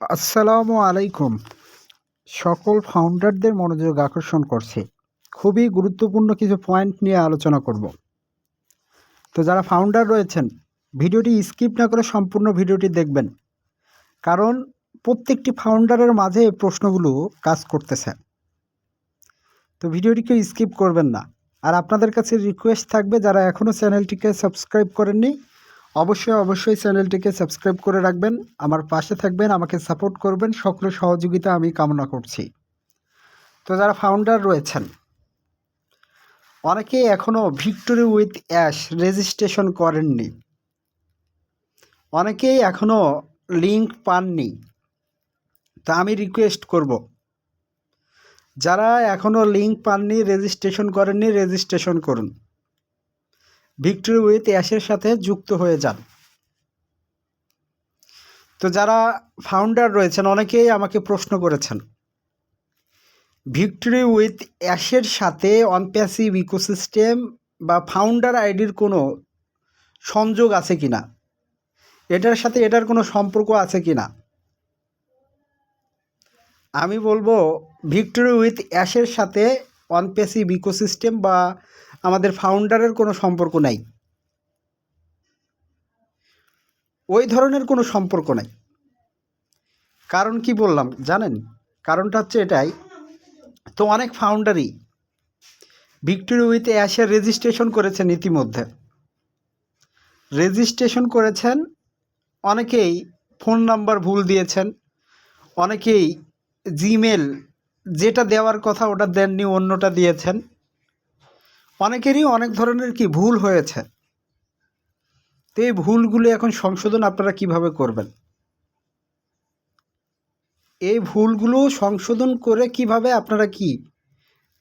আসসালামু আলাইকুম। সকল ফাউন্ডারদের মনোযোগ আকর্ষণ করছে। খুবই গুরুত্বপূর্ণ কিছু পয়েন্ট নিয়ে আলোচনা করব। তো যারা ফাউন্ডার রয়েছেন, ভিডিওটি স্কিপ না করে সম্পূর্ণ ভিডিওটি দেখবেন। কারণ প্রত্যেকটি ফাউন্ডারের মাঝে প্রশ্নগুলো কাজ করতেছে। তো ভিডিওটি কেউ স্কিপ করবেন না। আর আপনাদের কাছে রিকোয়েস্ট থাকবে, যারা এখনও চ্যানেলটিকে সাবস্ক্রাইব করেননি অবশ্যই অবশ্যই চ্যানেলটিকে সাবস্ক্রাইব করে রাখবেন, আমার পাশে থাকবেন, আমাকে সাপোর্ট করবেন সকলের সহযোগিতা আমি কামনা করছি। তো যারা ফাউন্ডার রয়েছেন, অনেকেই এখনও ভিক্টোরি উইথ অ্যাশ রেজিস্ট্রেশন করেননি। অনেকেই এখনও লিঙ্ক পাননি। তা আমি রিকোয়েস্ট করব, যারা এখনও লিঙ্ক পাননি রেজিস্ট্রেশন করেননি রেজিস্ট্রেশন করুন। ভিক্টোরি উইথ অ্যাশের সাথে যুক্ত হয়ে যান। তো যারা ফাউন্ডার রয়েছেন, অনেকেই আমাকে প্রশ্ন করেছেন, ভিক্টোরি উইথ অ্যাশের সাথে অনপ্যাসিভ ইকোসিস্টেম বা ফাউন্ডার আইডির কোনো সংযোগ আছে কি না এটার সাথে এটার কোনো সম্পর্ক আছে কি না আমি বলব, ভিক্টোরি উইথ অ্যাশের সাথে অনপ্যাসিভ ইকোসিস্টেম বা আমাদের ফাউন্ডারের কোনো সম্পর্ক নাই। ওই ধরনের কোনো সম্পর্ক নাই। কারণ কি বললাম, জানেন? কারণটা হচ্ছে এটাই, তো অনেক ফাউন্ডারই ভিক্টোরি উইথ অ্যাশের রেজিস্ট্রেশন করেছেন ইতিমধ্যে। রেজিস্ট্রেশন করেছেন, অনেকেই ফোন নাম্বার ভুল দিয়েছেন, অনেকেই জিমেল যেটা দেওয়ার কথা ওটা দেননি, অন্যটা দিয়েছেন। অনেকেরই অনেক ধরনের কি ভুল হয়েছে। তো এই ভুলগুলো এখন সংশোধন আপনারা কীভাবে করবেন? এই ভুলগুলো সংশোধন করে কীভাবে আপনারা কি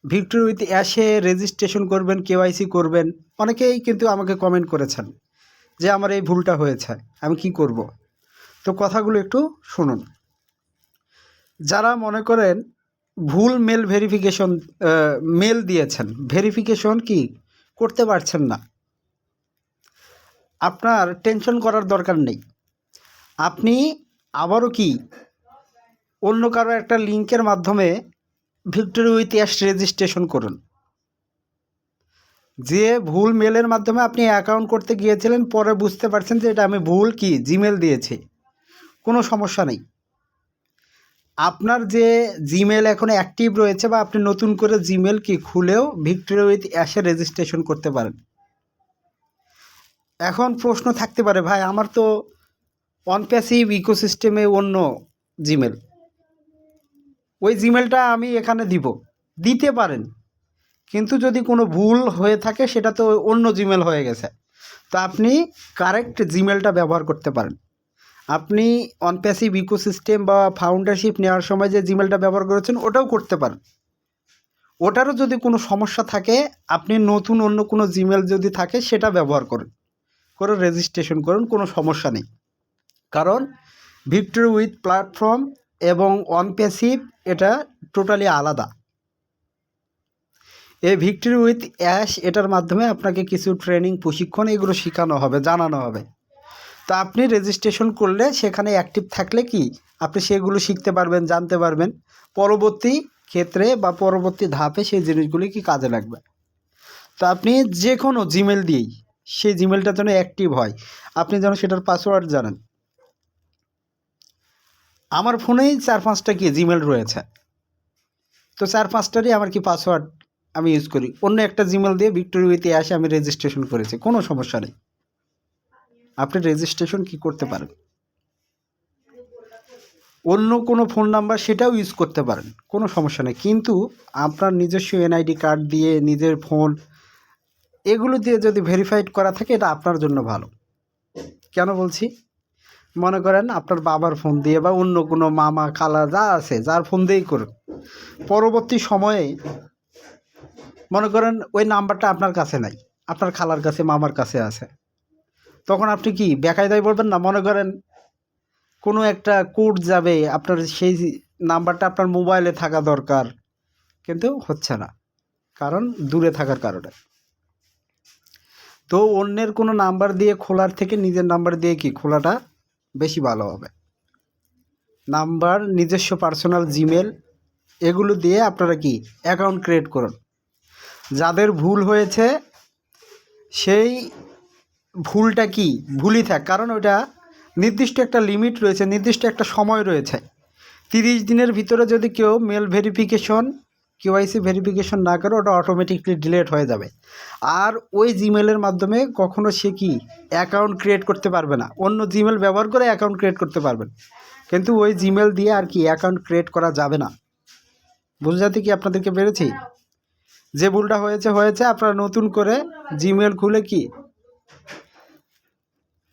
ভিক্টোরি উইথ অ্যাশে রেজিস্ট্রেশন করবেন, কেওয়াইসি করবেন? অনেকেই কিন্তু আমাকে কমেন্ট করেছেন যে আমার এই ভুলটা হয়েছে, আমি কি করব? তো কথাগুলো একটু শুনুন। যারা মনে করেন ভুল মেল ভেরিফিকেশন মেল দিয়েছেন। ভেরিফিকেশন কি? করতে পারছেন না। আপনার টেনশন করার দরকার নেই। আপনি আবারও কি অন্য কারও একটা লিঙ্কের মাধ্যমে ভিক্টোরি অ্যাশ রেজিস্ট্রেশন করুন। যে ভুল মেলের মাধ্যমে আপনি অ্যাকাউন্ট করতে গিয়েছিলেন, পরে বুঝতে পারছেন যে এটা আমি ভুল কি জিমেল দিয়েছি। কোনো সমস্যা নেই। আপনার যে জিমেল এখন অ্যাক্টিভ রয়েছে বা আপনি নতুন করে জিমেল কি খুলেও ভিক্টোরি উইথ অ্যাশে রেজিস্ট্রেশন করতে পারেন। এখন প্রশ্ন থাকতে পারে, ভাই, আমার তো অনপ্যাসিভ ইকোসিস্টেমে অন্য জিমেল ওই জিমেলটা আমি এখানে দিব। দিতে পারেন, কিন্তু যদি কোনো ভুল হয়ে থাকে, সেটা তো অন্য জিমেল হয়ে গেছে। তো আপনি কারেক্ট জিমেলটা ব্যবহার করতে পারেন। আপনি অনপ্যাসিভ ইকোসিস্টেম বা ফাউন্ডারশিপ নেওয়ার সময় যে জিমেলটা ব্যবহার করেছেন, ওটাও করতে পারেন। ওটারও যদি কোনো সমস্যা থাকে, আপনি নতুন অন্য কোনো জিমেল যদি থাকে, সেটা ব্যবহার করুন। করে রেজিস্ট্রেশন করুন, কোনো সমস্যা নেই। কারণ ভিক্টোরি উইথ প্ল্যাটফর্ম এবং অনপ্যাসিভ এটা টোটালি আলাদা। এই ভিক্টোরি উইথ অ্যাশ এটার মাধ্যমে আপনাকে কিছু ট্রেনিং প্রশিক্ষণ এগুলো শেখানো হবে, জানানো হবে। তো আপনি রেজিস্ট্রেশন করলে সেখানে অ্যাক্টিভ থাকলে কি? আপনি সেগুলো শিখতে পারবেন, জানতে পারবেন। পরবর্তী ক্ষেত্রে বা পরবর্তী ধাপে সেই জিনিসগুলি কি কাজে লাগবে? তো আপনি যে কোনো জিমেল দিয়েই, সেই জিমেলটা যেন অ্যাক্টিভ হয়। আপনি যেন সেটার পাসওয়ার্ড জানেন। আমার ফোনেই চার পাঁচটা কি জিমেল রয়েছে। তো চার পাঁচটারই আমার কি পাসওয়ার্ড আমি ইউজ করি। অন্য একটা জিমেল দিয়ে ভিক্টোরি উইথে আসে আমি রেজিস্ট্রেশন করেছি। কোনো সমস্যা নেই। আপনি রেজিস্ট্রেশন কি করতে পারেন? অন্য কোনো ফোন নাম্বার সেটাও ইউজ করতে পারেন, কোনো সমস্যা নেই। কিন্তু আপনার নিজস্ব এনআইডি কার্ড দিয়ে নিজের ফোন এগুলো দিয়ে যদি ভেরিফাইড করা থাকে, এটা আপনার জন্য ভালো। কেন বলছি? মনে করেন আপনার বাবার ফোন দিয়ে বা অন্য কোনো মামা, খালা যা আছে, যার ফোন দিয়েই করুন। পরবর্তী সময়ে মনে করেন ওই নাম্বারটা আপনার কাছে নাই, আপনার খালার কাছে, মামার কাছে আছে। তখন আপনি কি বেকায়দায় বলবেন না? মনে করেন কোনো একটা কোড যাবে, আপনার সেই নাম্বারটা আপনার মোবাইলে থাকা দরকার, কিন্তু হচ্ছে না। কারণ দূরে থাকার কারণে। তো অন্যের কোনো নাম্বার দিয়ে খোলার থেকে নিজের নাম্বার দিয়ে কি খোলাটা বেশি ভালো হবে? নাম্বার, নিজস্ব পার্সোনাল জিমেল, এগুলো দিয়ে আপনারা কি অ্যাকাউন্ট ক্রিয়েট করুন। যাদের ভুল হয়েছে, সেই ভুলটা কি? ভুলই থাক। কারণ ওটা নির্দিষ্ট একটা লিমিট রয়েছে, নির্দিষ্ট একটা সময় রয়েছে। তিরিশ দিনের ভিতরে যদি কেউ মেল ভেরিফিকেশন কেওয়াইসি ভেরিফিকেশন না করে, ওটা অটোমেটিকলি ডিলেট হয়ে যাবে। আর ওই জিমেলের মাধ্যমে কখনো সে কি অ্যাকাউন্ট ক্রিয়েট করতে পারবে না। অন্য জিমেল ব্যবহার করে অ্যাকাউন্ট ক্রিয়েট করতে পারবেন কিন্তু ওই জিমেল দিয়ে আর কি অ্যাকাউন্ট ক্রিয়েট করা যাবে না। বুঝাতে কি আপনাদেরকে পেরেছি? যে ভুলটা হয়েছে হয়েছে। আপনারা নতুন করে জিমেল খুলে কি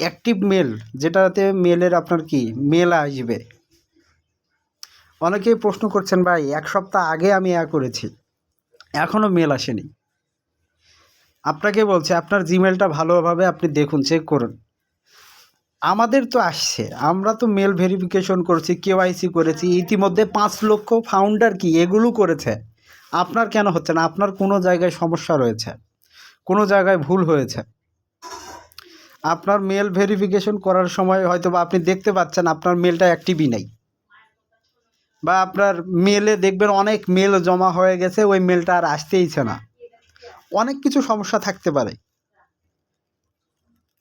অ্যাক্টিভ মেল, যেটাতে মেলের আপনার কি? মেল আসবে। অনেকেই প্রশ্ন করছেন, ভাই, এক সপ্তাহ আগে আমি এ করেছি এখনও মেল আসেনি। আপনাকে বলছে, আপনার জিমেলটা ভালোভাবে আপনি দেখুন, চেক করুন। আমাদের তো আসছে, আমরা তো মেল ভেরিফিকেশন করেছি, কেওয়াইসি করেছি, ইতিমধ্যে পাঁচ লক্ষ ফাউন্ডার কি এগুলো করেছে। আপনার কেন হচ্ছে না? আপনার কোনো জায়গায় সমস্যা রয়েছে, কোনো জায়গায় ভুল হয়েছে। আপনার মেল ভেরিফিকেশন করার সময় হয়তো বা আপনি দেখতে পাচ্ছেন আপনার মেলটা অ্যাক্টিভই নেই। বা আপনার মেলে দেখবেন অনেক মেল জমা হয়ে গেছে, ওই মেলটা আর আসতেইছে না। অনেক কিছু সমস্যা থাকতে পারে।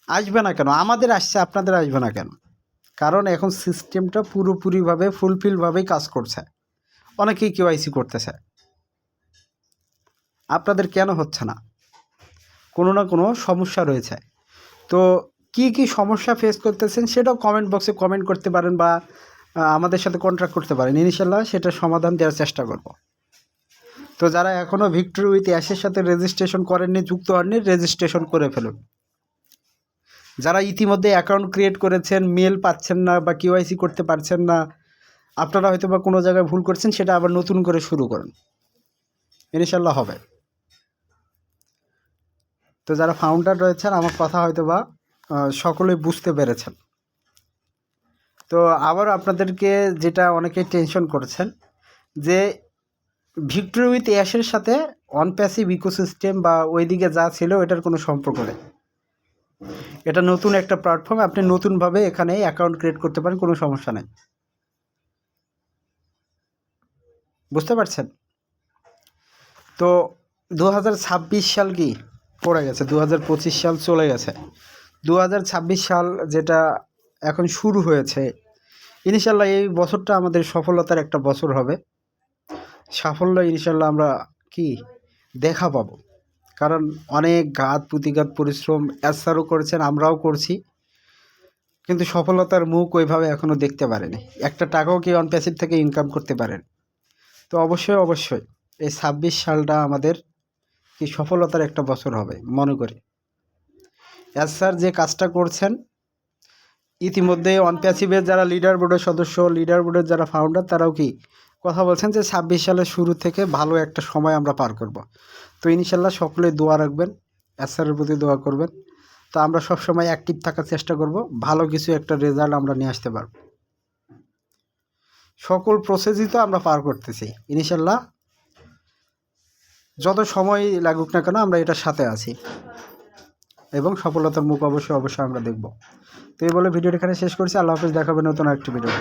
আসবে না কেন? আমাদের আসছে, আপনাদের আসবে না কেন? কারণ এখন সিস্টেমটা পুরোপুরিভাবে ফুলফিলভাবেই কাজ করছে। অনেকেই কেওয়াইসি করতেছে। আপনাদের কেন হচ্ছে না? কোনো না কোনো সমস্যা রয়েছে। তো কি কি সমস্যা ফেস করতেছেন সেটাও কমেন্ট বক্সে কমেন্ট করতে পারেন বা আমাদের সাথে কন্ট্যাক্ট করতে পারেন। ইনশাল্লাহ সেটা সমাধান দেওয়ার চেষ্টা করব। তো যারা এখনও ভিক্টোরি উইথ অ্যাশের সাথে রেজিস্ট্রেশন করেননি, যুক্ত হননি রেজিস্ট্রেশন করে ফেলুন। যারা ইতিমধ্যে অ্যাকাউন্ট ক্রিয়েট করেছেন মেল পাচ্ছেন না বা কিওয়াইসি করতে পারছেন না, আপনারা হয়তো বা কোনো জায়গায় ভুল করছেন, সেটা আবার নতুন করে শুরু করুন। ইনশাল্লাহ হবে। তো যারা ফাউন্ডার রয়েছেন, আমার কথা হয়তো বা সকলেই বুঝতে পেরেছেন। তো আবার আপনাদেরকে যেটা অনেকে টেনশন করছেন, যে ভিক্টোরি উইথ অ্যাশের সাথে অন প্যাসিভ ইকোসিস্টেম বা ওইদিকে যা ছিল, এটার কোনো সম্পর্ক নেই। এটা নতুন একটা প্ল্যাটফর্ম আপনি নতুনভাবে এখানে অ্যাকাউন্ট ক্রিয়েট করতে পারেন, কোনো সমস্যা নেই। বুঝতে পারছেন? তো দু হাজার ছাব্বিশ সাল কি? পড়ে গেছে দু হাজার পঁচিশ সাল চলে গেছে। দু হাজার ছাব্বিশ সাল যেটা এখন শুরু হয়েছে, ইনশাল্লাহ এই বছরটা আমাদের সফলতার একটা বছর হবে। সাফল্য ইনশাল্লাহ আমরা কি দেখা পাবো। কারণ অনেক ঘাত প্রতিঘাত পরিশ্রম এসারও করেছেন, আমরাও করছি। কিন্তু সফলতার মুখ ওইভাবে এখনও দেখতে পারেনি। একটা টাকাও কি অন প্যাসিভ থেকে ইনকাম করতে পারেন। তো অবশ্যই অবশ্যই এই ছাব্বিশ সালটা আমাদের কি সফলতার একটা বছর হবে, মনে করি। এস স্যার যে কাজটা করছেন, ইতিমধ্যে অনপ্যাসিভের যারা লিডার বোর্ডের সদস্য লিডার বোর্ডের যারা ফাউন্ডার তারাও কি কথা বলছেন যে ছাব্বিশ সালের শুরু থেকে ভালো একটা সময় আমরা পার করব। তো ইনশাল্লাহ সকলে দোয়া রাখবেন এস স্যারের প্রতি দোয়া করবেন। তো আমরা সবসময় অ্যাক্টিভ থাকার চেষ্টা করব, ভালো কিছু একটা রেজাল্ট আমরা নিয়ে আসতে পারব। সকল প্রসেসই তো আমরা পার করতেছি, ইনশাল্লাহ যত সময় লাগুক না কেন আমরা এটার সাথে আছি। এবং সফলতার মুখ অবশ্যই অবশ্যই আমরা দেখব। তো এই বলে ভিডিওটা এখানে শেষ করছি। আল্লাহ হাফিজ দেখাবে নতুন একটি ভিডিও